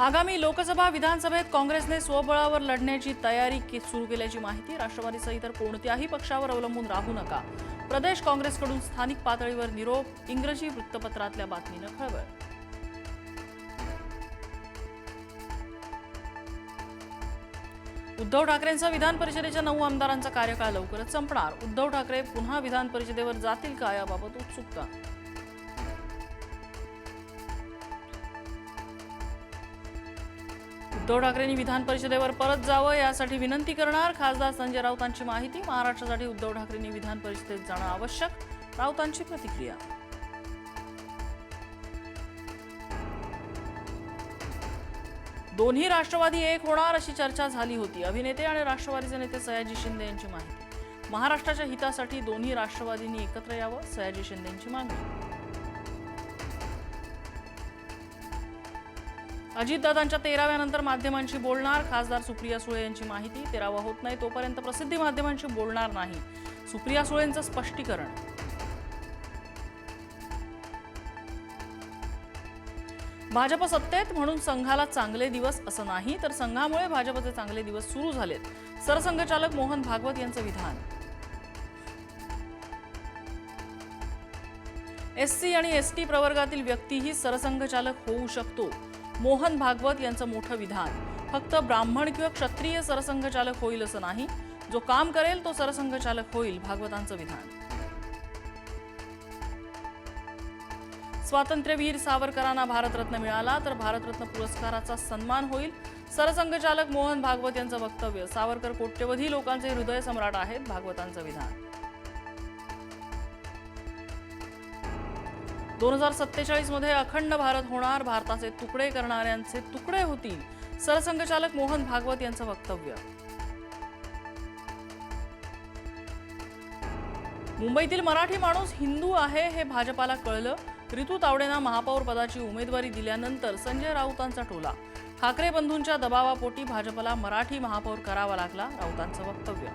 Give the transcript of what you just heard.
आगामी लोकसभा विधानसभेत काँग्रेसने स्वबळावर लढण्याची तयारी सुरू केल्याची माहिती राष्ट्रवादीसह इतर कोणत्याही पक्षावर अवलंबून राहू नका. प्रदेश काँग्रेसकडून स्थानिक पातळीवर निरोप इंग्रजी वृत्तपत्रातल्या बातमीनं खळबळ. उद्धव ठाकरेंचा विधान परिषदेच्या नऊ आमदारांचा कार्यकाळ लवकरच संपणार. उद्धव ठाकरे पुन्हा विधान परिषदेवर जातील का याबाबत उत्सुकता? उद्धव ठाकरेंनी विधान परिषदेवर परत जावं यासाठी विनंती करणार. खासदार संजय राऊतांची माहिती महाराष्ट्रासाठी उद्धव ठाकरेंनी विधान परिषदेत जाणं आवश्यक. राऊतांची प्रतिक्रिया. दोन्ही राष्ट्रवादी एक होणार अशी चर्चा झाली होती. अभिनेते आणि राष्ट्रवादीचे नेते सयाजी शिंदे यांची माहिती. महाराष्ट्राच्या हितासाठी दोन्ही राष्ट्रवादींनी एकत्र यावं सयाजी शिंदेंची मागणी. अजितदादांच्या तेराव्यानंतर माध्यमांशी बोलणार. खासदार सुप्रिया सुळे यांची माहिती. तेरावा होत नाही तोपर्यंत प्रसिद्धी माध्यमांशी बोलणार नाही. सुप्रिया सुळेंचं स्पष्टीकरण. भाजप सत्तेत म्हणून संघाला चांगले दिवस असं नाही तर संघामुळे भाजपचे चांगले दिवस सुरू झालेत. सरसंघचालक मोहन भागवत यांचं विधान. एससी आणि एसटी प्रवर्गातील व्यक्तीही सरसंघचालक होऊ शकतो. मोहन भागवत यांचं मोठं विधान. फक्त ब्राह्मण किंवा क्षत्रिय सरसंघचालक होईल असं नाही. जो काम करेल तो सरसंघचालक होईल भागवतांचं विधान. स्वातंत्र्यवीर सावरकरांना भारतरत्न मिळाला तर भारतरत्न पुरस्काराचा सन्मान होईल. सरसंघचालक मोहन भागवत यांचं वक्तव्य सावरकर कोट्यवधी लोकांचे हृदय सम्राट आहेत भागवतांचं विधान. दोन हजार सत्तेचाळीसमध्ये अखंड भारत होणार भारताचे तुकडे करणाऱ्यांचे तुकडे होतील सरसंघचालक मोहन भागवत यांचं वक्तव्य. मुंबईतील मराठी माणूस हिंदू आहे हे भाजपाला कळलं. रितू तावडेंना महापौर पदाची उमेदवारी दिल्यानंतर संजय राऊतांचा टोला. ठाकरे बंधूंच्या दबावापोटी भाजपला मराठी महापौर करावा लागला राऊतांचं वक्तव्य.